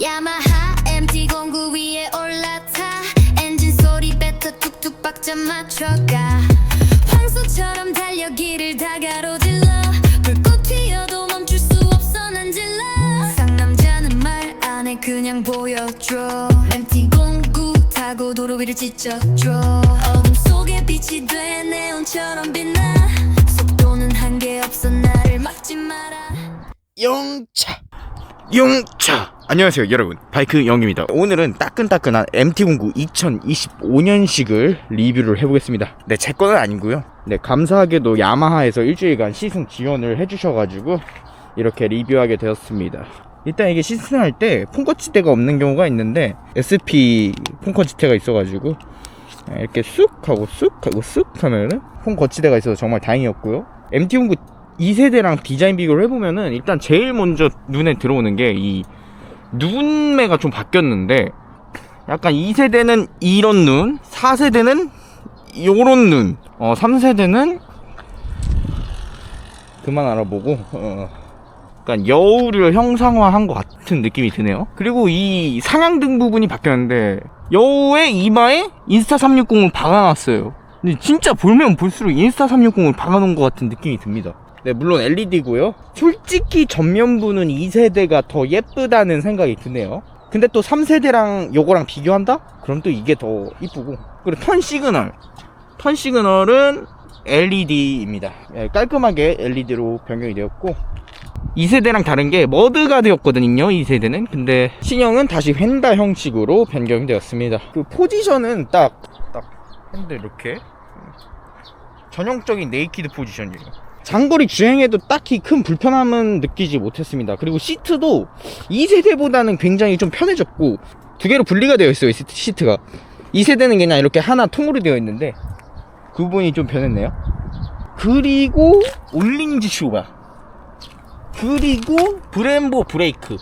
야마하 MT09 위에 올라타. 엔진 소리 뱉어 툭툭 박자 맞춰가. 황소처럼 달려 길을 다 가로질러. 불꽃 튀어도 멈출 수 없어 난 질러. 상남자는 말 안 해 그냥 보여줘. MT09 타고 도로 위를 지쳐줘. 어둠 속에 빛이 돼 네온처럼 빛나. 속도는 한계 없어 나를 막지 마라. 영차. 영차 안녕하세요 여러분. 바이크 영입니다. 오늘은 따끈따끈한 MT09 2025년식을 리뷰를 해보겠습니다. 네제 거는 아니고요. 네 감사하게도 야마하에서 일주일간 시승 지원을 해주셔가지고 이렇게 리뷰하게 되었습니다. 일단 이게 시승할 때 폰거치대가 없는 경우가 있는데 SP 폰거치대가 있어가지고 이렇게 쑥 하고 쑥 하고 쑥 하면은 폰 거치대가 있어서 정말 다행이었고요. MT09 2세대랑 디자인 비교를 해보면은 일단 제일 먼저 눈에 들어오는 게 이 눈매가 좀 바뀌었는데 약간 2세대는 이런 눈, 4세대는 요런 눈, 어 3세대는 그만 알아보고 어 약간 여우를 형상화한 것 같은 느낌이 드네요. 그리고 이 상향등 부분이 바뀌었는데 여우의 이마에 인스타 360을 박아놨어요. 근데 진짜 볼면 볼수록 인스타 360을 박아놓은 것 같은 느낌이 듭니다. 네, 물론 LED고요. 솔직히 전면부는 2세대가 더 예쁘다는 생각이 드네요. 근데 또 3세대랑 요거랑 비교한다? 그럼 또 이게 더 이쁘고. 그리고 턴 시그널. 턴 시그널은 LED입니다. 깔끔하게 LED로 변경이 되었고 2세대랑 다른 게 머드가드였거든요 2세대는 근데 신형은 다시 휀다 형식으로 변경이 되었습니다 그 포지션은 딱 딱 핸들 이렇게 전형적인 네이키드 포지션이에요 장거리 주행에도 딱히 큰 불편함은 느끼지 못했습니다. 그리고 시트도 2세대보다는 굉장히 좀 편해졌고 두 개로 분리가 되어 있어요 시트, 시트가. 2세대는 그냥 이렇게 하나 통으로 되어 있는데 그 부분이 좀 변했네요. 그리고 올린지 슈바. 그리고 브렘보 브레이크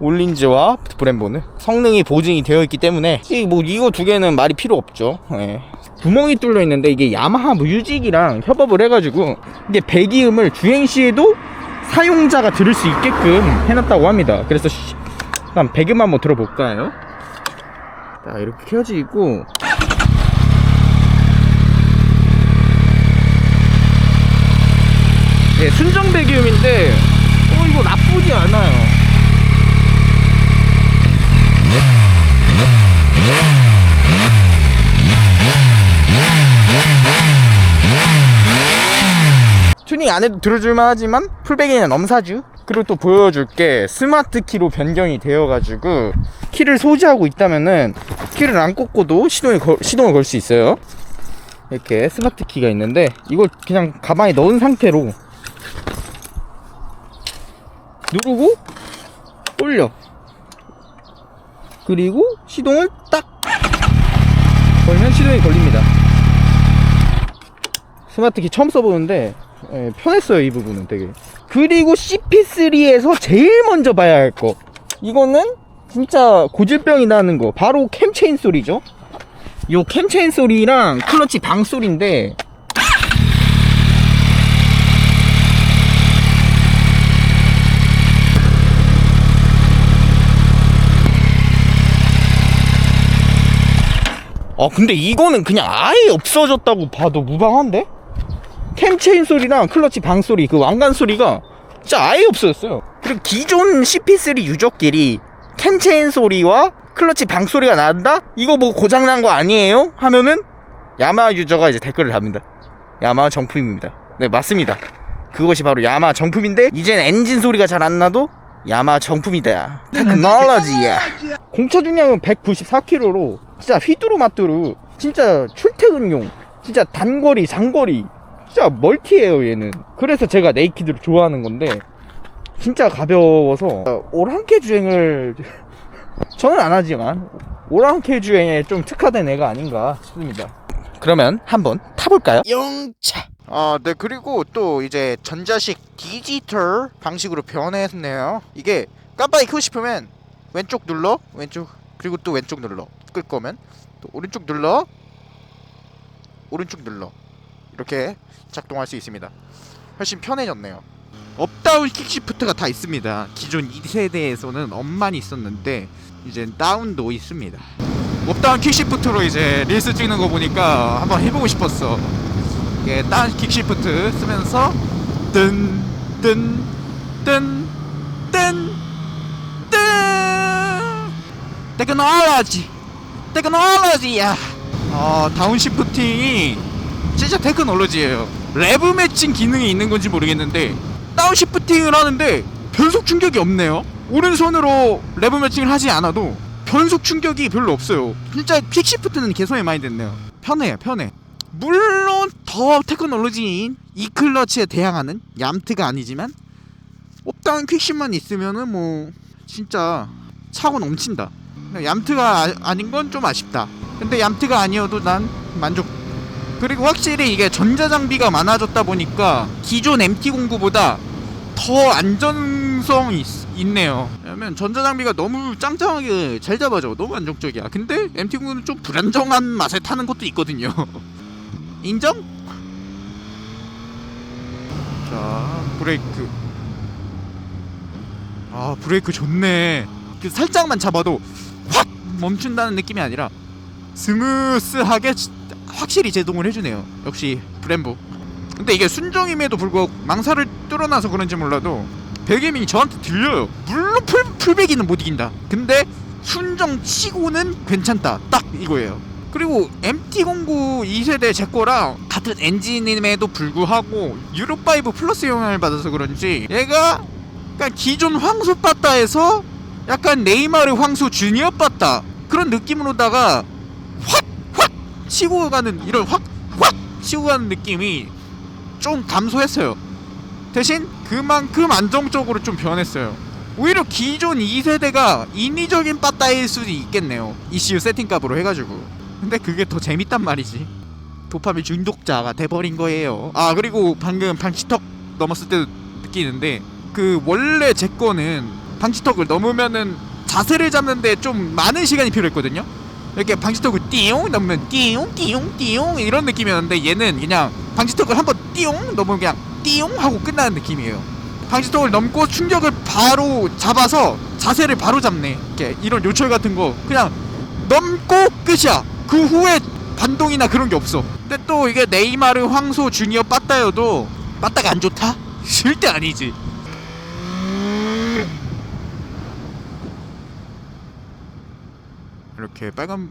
올린즈와 브렘보는 성능이 보증이 되어 있기 때문에 이 뭐 이거 두 개는 말이 필요 없죠 예. 구멍이 뚫려 있는데 이게 야마하 뮤직이랑 협업을 해가지고 이게 배기음을 주행 시에도 사용자가 들을 수 있게끔 해놨다고 합니다 그래서 시- 일단 배기음 한번 들어볼까요 자 이렇게 켜지고 예, 순정 배기음인데 어 이거 나쁘지 않아요. 튜닝 안 해도 들어줄만 하지만 풀백에는 넘사주. 그리고 또 보여줄게. 스마트 키로 변경이 되어가지고 키를 소지하고 있다면은 키를 안 꽂고도 시동을 걸, 시동을 걸 수 있어요. 이렇게 스마트 키가 있는데 이걸 그냥 가방에 넣은 상태로 누르고 올려 그리고 시동을 딱. 걸면 시동이 걸립니다. 스마트키 처음 써보는데 예, 편했어요 이 부분은 되게. 그리고 CP3에서 제일 먼저 봐야 할 거. 이거는 진짜 고질병이 나는 거. 바로 캠체인 소리죠. 요 캠체인 소리랑 클러치 방 소리인데 아 근데 이거는 그냥 아예 없어졌다고 봐도 무방한데? 캠체인 소리랑 클러치 방 소리 그 왕관 소리가 진짜 아예 없어졌어요. 그리고 기존 CP3 유저끼리 캠체인 소리와 클러치 방 소리가 난다? 이거 뭐 고장난 거 아니에요? 하면은 야마 유저가 이제 댓글을 답니다. 야마 정품입니다. 네 맞습니다. 그것이 바로 야마 정품인데 이젠 엔진 소리가 잘 안 나도 야마 정품이다. 테크놀로지야. 공차 중량은 194kg로 진짜 휘뚜루마뚜루 진짜 출퇴근용 진짜 단거리 장거리 진짜 멀티예요 얘는. 그래서 제가 네이키드를 좋아하는 건데 진짜 가벼워서. 오랑캐 주행을 저는 안 하지만 오랑캐 주행에 좀 특화된 애가 아닌가 싶습니다. 그러면 한번 타볼까요? 영차. 아, 네 그리고 또 이제 전자식 디지털 방식으로 변했네요. 이게 깜빡이 켜고 싶으면 왼쪽 눌러 왼쪽 그리고 또 왼쪽 눌러 끌 거면 또 오른쪽 눌러 오른쪽 눌러 이렇게 작동할 수 있습니다 훨씬 편해졌네요 업다운 킥시프트가 다 있습니다. 기존 2세대에서는 업만 있었는데 이제 다운도 있습니다. 업다운 킥시프트로 이제 릴스 찍는 거 보니까 한번 해보고 싶었어. 이게 다운 킥시프트 쓰면서 뜬 뜬 뜬 뜬뜬 테크놀로지 테크놀로지야. 어 다운시프팅이 진짜 테크놀로지예요. 레브 매칭 기능이 있는 건지 모르겠는데 다운시프팅을 하는데 변속 충격이 없네요. 오른손으로 레브 매칭을 하지 않아도 변속 충격이 별로 없어요. 진짜 퀵시프트는 개선이 많이 됐네요. 편해요, 편해. 물론 더 테크놀로지인 이 클러치에 대항하는 얌트가 아니지만 업다운 퀵십만 있으면은 뭐 진짜 차고 넘친다. 얌트가 아, 아닌 건 좀 아쉽다. 근데 얌트가 아니어도 난 만족. 그리고 확실히 이게 전자 장비가 많아졌다 보니까 기존 MT09보다 더 안전성이 있, 있네요. 왜냐면 전자 장비가 너무 짱짱하게 잘 잡아줘. 너무 안정적이야. 근데 MT09는 좀 불안정한 맛에 타는 것도 있거든요. 인정? 자, 브레이크. 아, 브레이크 좋네. 그 살짝만 잡아도 확 멈춘다는 느낌이 아니라 스무스하게 지- 확실히 제동을 해주네요. 역시 브렘보. 근데 이게 순정임에도 불구하고 망사를 뚫어놔서 그런지 몰라도 배기밍이 저한테 들려요. 물론 풀, 풀배기는 못 이긴다. 근데 순정 치고는 괜찮다. 딱 이거예요. 그리고 MT09 2세대 제 거랑 같은 엔진임에도 불구하고 유로5 플러스 영향을 받아서 그런지 얘가 약간 기존 황소 빠따에서 약간 네이마르 황소 주니어 빠따 그런 느낌으로다가 확 확 치고 가는 이런 확 확 치고 가는 느낌이 좀 감소했어요. 대신 그만큼 안정적으로 좀 변했어요. 오히려 기존 2세대가 인위적인 빠따일 수도 있겠네요. ECU 세팅값으로 해가지고. 근데 그게 더 재밌단 말이지. 도파민 중독자가 돼버린 거예요. 아 그리고 방금 방지턱 넘었을 때도 느끼는데 그 원래 제 거는 방지턱을 넘으면은 자세를 잡는데 좀 많은 시간이 필요했거든요. 이렇게 방지턱을 띠용 넘으면 띠용 띠용 띠용 이런 느낌이었는데 얘는 그냥 방지턱을 한번 띠용 넘으면 그냥 띠용 하고 끝나는 느낌이에요. 방지턱을 넘고 충격을 바로 잡아서 자세를 바로 잡네. 이렇게 이런 요철 같은 거 그냥 넘고 끝이야. 그 후에 반동이나 그런 게 없어. 근데 또 이게 네이마르 황소 주니어 빠따여도 빠따가 안 좋다? 절대 아니지. 이렇게 빨간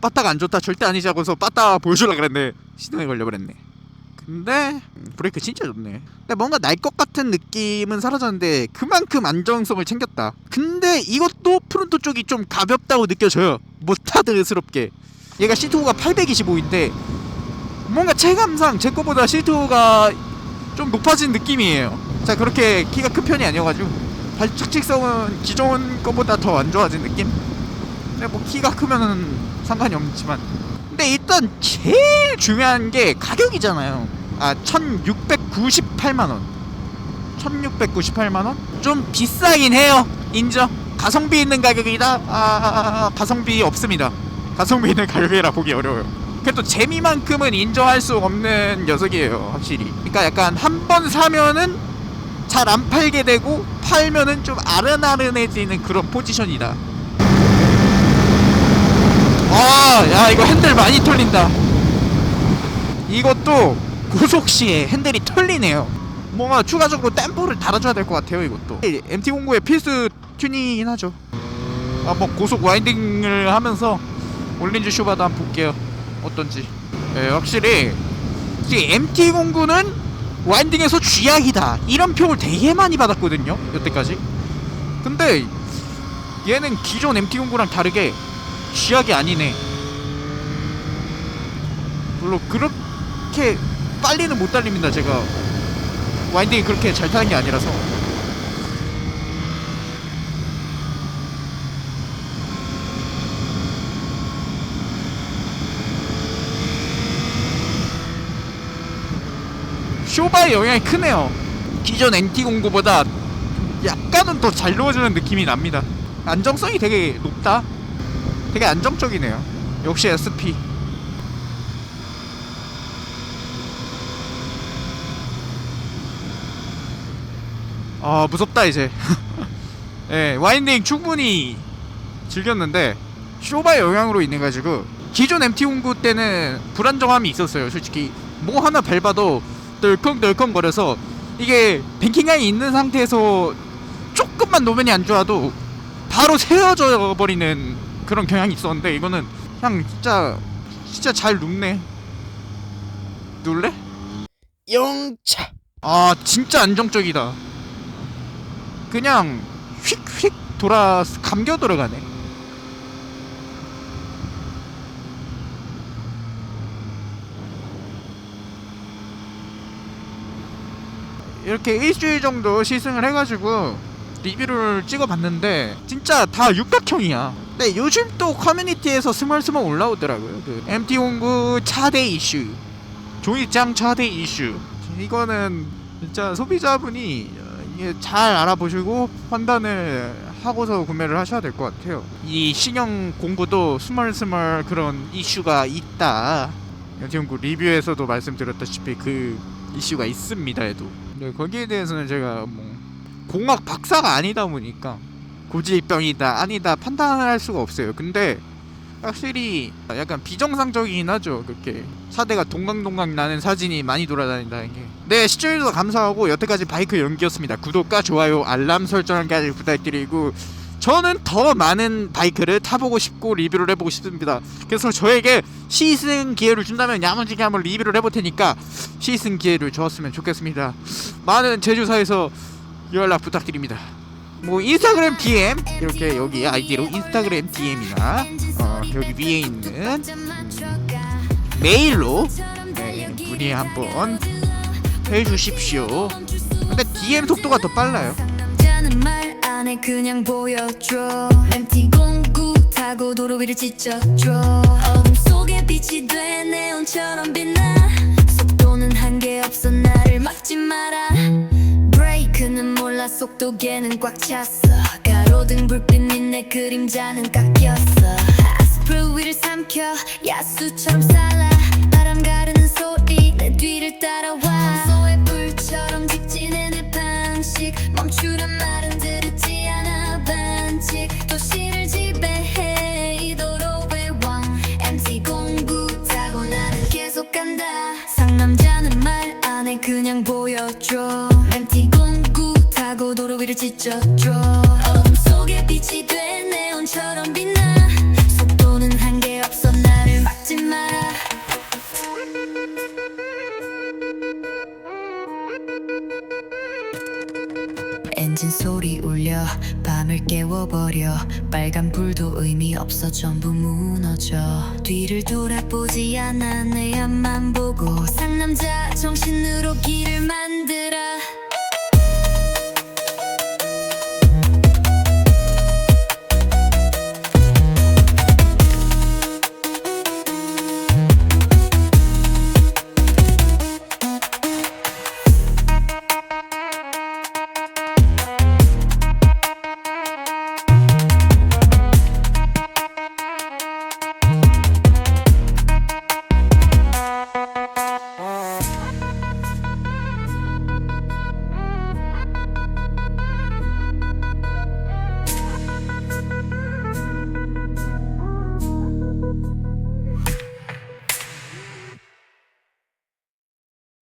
빠따가 안 좋다 절대 아니지 하고서 빠따 보여주려 그랬네. 시동에 걸려버렸네. 근데 음, 브레이크 진짜 좋네. 근데 뭔가 날 것 같은 느낌은 사라졌는데 그만큼 안정성을 챙겼다. 근데 이것도 프론토 쪽이 좀 가볍다고 느껴져요. 못하드스럽게. 얘가 C2가 825인데 뭔가 체감상 제 거보다 C2가 좀 높아진 느낌이에요. 자 그렇게 키가 큰 편이 아니어가지고. 발착 직성은 기존 거보다 더 안 좋아진 느낌? 뭐 키가 크면은 상관이 없지만. 근데 일단 제일 중요한 게 가격이잖아요. 아 1698만원. 1698만원? 좀 비싸긴 해요. 인정. 가성비 있는 가격이다? 아, 아, 아 가성비 없습니다. 가성비 있는 가격이라 보기 어려워요. 그래도 재미만큼은 인정할 수 없는 녀석이에요 확실히. 그러니까 약간 한 번 사면은 잘 안 팔게 되고 팔면은 좀 아른아른해지는 그런 포지션이다 아, 야 이거 핸들 많이 털린다. 이것도 고속 시에 핸들이 털리네요. 뭔가 추가적으로 댐퍼를 달아줘야 될 것 같아요. 이것도 MT09의 필수 튜닝이긴 하죠. 아, 뭐 고속 와인딩을 하면서 올린즈 쇼바도 한번 볼게요. 어떤지. 예, 확실히 이 MT09는 와인딩에서 쥐약이다. 이런 평을 되게 많이 받았거든요. 여태까지. 근데 얘는 기존 MT09랑 다르게 쥐약이 아니네. 물론 그렇게 빨리는 못 달립니다. 제가 와인딩이 그렇게 잘 타는 게 아니라서. 쇼바의 영향이 크네요. 기존 NT09보다 약간은 더잘 넣어주는 느낌이 납니다. 안정성이 되게 높다. 되게 안정적이네요. 역시 SP. 아 무섭다 이제 예 와인딩 충분히 즐겼는데 쇼바의 영향으로 인해 가지고 기존 MT 홍구 때는 불안정함이 있었어요 솔직히 뭐 하나 밟아도 덜컹덜컹 거려서 이게 뱅킹감이 있는 상태에서 조금만 노면이 안 좋아도 바로 세워져 버리는 그런 경향이 있었는데 이거는 그냥 진짜 진짜 잘 눕네. 눌래? 영차. 아 진짜 안정적이다. 그냥 휙휙 돌아 감겨 들어가네. 이렇게 일주일 정도 시승을 해가지고 리뷰를 찍어봤는데 진짜 다 육각형이야 근데 요즘 또 커뮤니티에서 스멀스멀 올라오더라고요. 그 MT 홍구 차대 이슈 종이장 차대 이슈. 이거는 진짜 소비자분이 어, 이게 잘 알아보시고 판단을 하고서 구매를 하셔야 될 것 같아요. 이 신형 공구도 스멀스멀 그런 이슈가 있다. 연티용구 리뷰에서도 말씀드렸다시피 그 이슈가 있습니다 해도. 네, 거기에 대해서는 제가 뭐 공학 박사가 아니다 보니까 고질병이다 아니다 판단을 할 수가 없어요. 근데 확실히 약간 비정상적이긴 하죠. 그렇게 차대가 동강동강 나는 사진이 많이 돌아다닌다는 게. 네 시청해주셔서 감사하고 여태까지 바이크 연기였습니다. 구독과 좋아요 알람 설정까지 부탁드리고 저는 더 많은 바이크를 타보고 싶고 리뷰를 해보고 싶습니다. 그래서 저에게 시승 기회를 준다면 야무지게 한번 리뷰를 해볼 테니까 시승 기회를 주었으면 좋겠습니다. 많은 제주사에서 연락 부탁드립니다 뭐 인스타그램 DM 이렇게 여기 아이디로 인스타그램 DM이나 어, 여기 위에 있는 메일로 네, 문의 한번 해주십시오. 근데 DM 속도가 더 빨라요. 그냥 보여줘 MT 공구 타고 도로 위를 지쳤죠 어둠 속에 빛이 돼 네온처럼 빛나 몰라 속도계는 꽉 찼어. 가로등 불빛 밑내 그림자는 깎였어. 아스플 위를 삼켜 야수처럼 살아. 바람 가르는 소리 내 뒤를 따라와. 소의 불처럼 직진해 내 방식. 멈추란 말은 들었지 않아. 반칙. 도시를 지배해 이 도로의 왕. MT 공구 타고 나는 계속 간다. 상남자는 말 안 해. 그냥 보여줘. MT 공구 타고 도로 위를 지쳤죠 어둠 속에 빛이 돼 네온처럼 빛나. 속도는 한계 없어 나를 막지 마라 엔진 소리 울려 밤을 깨워버려. 빨간 불도 의미 없어 전부 무너져. 뒤를 돌아보지 않아 내 앞만 보고. 상남자 정신으로 길을 만들어